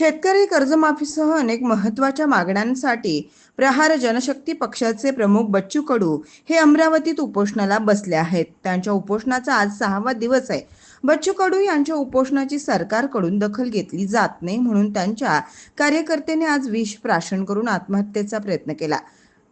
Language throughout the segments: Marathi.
शेतकरी कर्जमाफीसह अनेक महत्त्वाच्या मागण्यांसाठी प्रहार जनशक्ती पक्षाचे प्रमुख बच्चू कडू हे अमरावतीत उपोषणाला बसले आहेत. त्यांच्या उपोषणाचा आज सहावा दिवस आहे. बच्चू कडू यांच्या उपोषणाची सरकारकडून दखल घेतली जात नाही म्हणून त्यांच्या कार्यकर्त्यांनी आज विष प्राशन करून आत्महत्येचा प्रयत्न केला.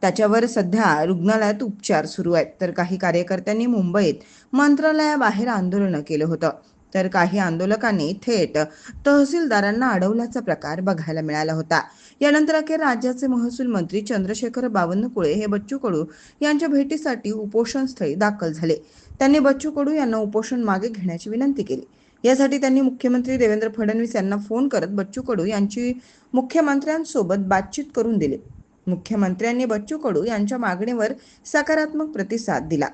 त्याच्यावर सध्या रुग्णालयात उपचार सुरू आहेत. तर काही कार्यकर्त्यांनी मुंबईत मंत्रालयाबाहेर आंदोलनं केलं होतं. तर काही आंदोलकांनी थेट तहसीलदारांना अडवल्याचा प्रकार बघायला मिळाला होता. यानंतर अखेर राज्याचे महसूल मंत्री चंद्रशेखर बावनकुळे हे बच्चू कडू यांच्या भेटीसाठी उपोषणस्थळी दाखल झाले. त्यांनी बच्चू कडू यांना उपोषण मागे घेण्याची विनंती केली. यासाठी त्यांनी मुख्यमंत्री देवेंद्र फडणवीस यांना फोन करत बच्चू कडू यांची मुख्यमंत्र्यांसोबत बातचीत करून दिली. मुख्यमंत्र्यांनी बच्चू कडू यांच्या मागणीवर सकारात्मक प्रतिसाद दिला.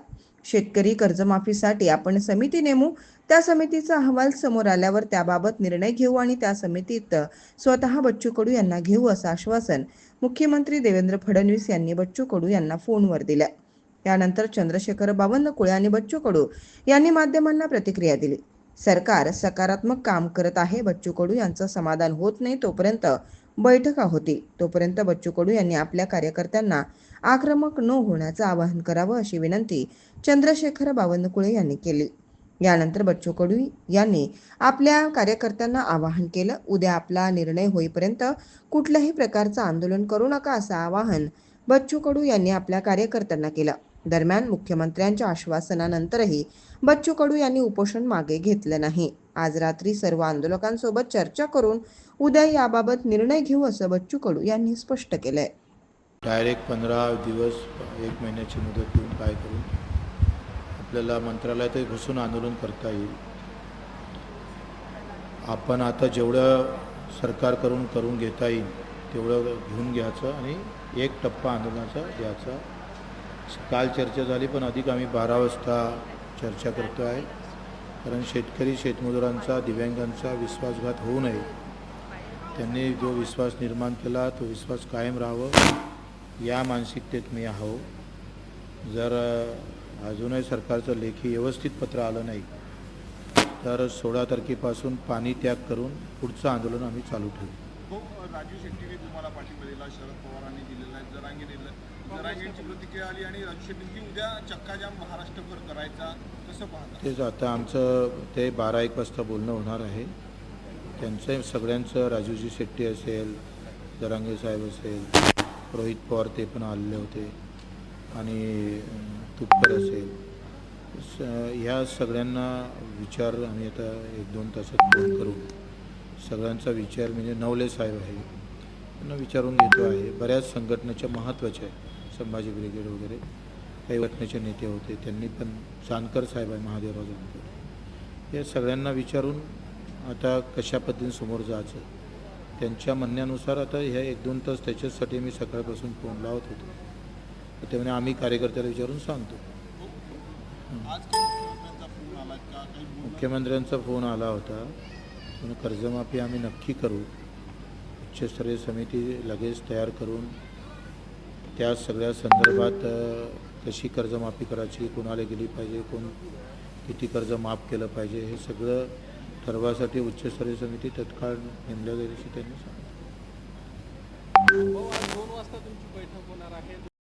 शेतकरी कर्जमाफीसाठी आपण समिती नेमू? त्या समितीचा अहवाल समोर आल्यावर त्याबाबत निर्णय घेऊ आणि त्या समितीत स्वतः बच्चू कडू यांना घेऊ असं आश्वासन मुख्यमंत्री देवेंद्र फडणवीस यांनी बच्चू कडू यांना फोनवर दिलं. यानंतर चंद्रशेखर बावनकुळे आणि बच्चू कडू यांनी माध्यमांना प्रतिक्रिया दिली. सरकार सकारात्मक काम करत आहे बच्चू कडू यांचं समाधान होत नाही तोपर्यंत बैठका होती. तोपर्यंत बच्चू कडू यांनी आपल्या कार्यकर्त्यांना आक्रमक न होण्याचं आवाहन करावं अशी विनंती चंद्रशेखर बावनकुळे यांनी केली. यानंतर बच्चू कडू यांनी आपल्या कार्यकर्त्यांना आवाहन केलं उद्या आपला निर्णय होईपर्यंत कुठल्याही प्रकारचं आंदोलन करू नका असं आवाहन बच्चू कडू यांनी आपल्या कार्यकर्त्यांना केलं. दरम्यान मुख्यमंत्र्यांच्या आश्वासनानंतरही बच्चू कडू यांनी उपोषण मागे घेतलं नाही. आज रात्री सर्व आंदोलकांसोबत चर्चा करून उद्या याबाबत निर्णय घेऊ असं बच्चू कडू यांनी स्पष्ट केलंय. डायरेक्ट पंधरा दिवस एक महिन्याची मुदत देऊन काय करून आपल्याला मंत्रालयातही घुसून आंदोलन करता येईल. आपण आता जेवढं सरकार करून करून घेता येईल तेवढं घेऊन घ्यायचं आणि एक टप्पा आंदोलनाचा द्यायचा काल चर्चा झाली पण अधिक आम्ही बारा वाजता चर्चा करतो आहे. कारण शेतकरी शेतमजुरांचा दिव्यांगांचा विश्वासघात होऊ नये. त्यांनी जो विश्वास निर्माण केला तो विश्वास कायम राहावं. या मानसिकतेत मी आहो. जर अजूनही सरकारचं लेखी व्यवस्थित पत्र आलं नाही तर सोळा तारखेपासून पाणी त्याग करून पुढचं आंदोलन आम्ही चालू ठेवू. हो राजू शेट्टीने तुम्हाला पाठिंबा दिला शरद पवारांनी दिलेला आहे जरांगे दिलं. जरांगेंची प्रतिक्रिया आली आणि राजू शेट्टींनी उद्या चक्काजाम महाराष्ट्रभर करायचा कसं पाहता? तेच आता आमचं ते बारा एक वाजता बोलणं होणार आहे. त्यांचं सगळ्यांचं राजूजी शेट्टी असेल जरांगे साहेब असेल रोहित पवार ते पण आलेले होते. आणि अं, तुपकर असेल. स ह्या सगळ्यांना विचार आम्ही आता एक दोन तासात फोन करू. सगळ्यांचा विचार म्हणजे नवले साहेब आहे. त्यांना विचारून घेतो आहे. बऱ्याच संघटनेच्या महत्त्वाच्या आहे संभाजी ब्रिगेड वगैरे. काही घटनेचे नेते होते. त्यांनी पण जानकर साहेब आहे महादेवराव जानकर या सगळ्यांना विचारून आता कशा पद्धतीने समोर जायचं? त्यांच्या म्हणण्यानुसार आता ह्या एक दोन तास त्याच्यासाठी मी सकाळपासून फोन लावत होतो. ते म्हणे आम्ही कार्यकर्त्याला विचारून सांगतो. मुख्यमंत्र्यांचा फोन आला होता. म्हणून कर्जमाफी आम्ही नक्की करू. उच्चस्तरीय समिती लगेच तयार करून त्या सगळ्या संदर्भात कशी कर्जमाफी करायची कोणाला गेली पाहिजे कोण किती कर्ज माफ केलं पाहिजे हे सगळं ठरवासाठी उच्चस्तरीय समिती तत्काळ नेमल्या गेल्याची त्यांनी सांगितलं.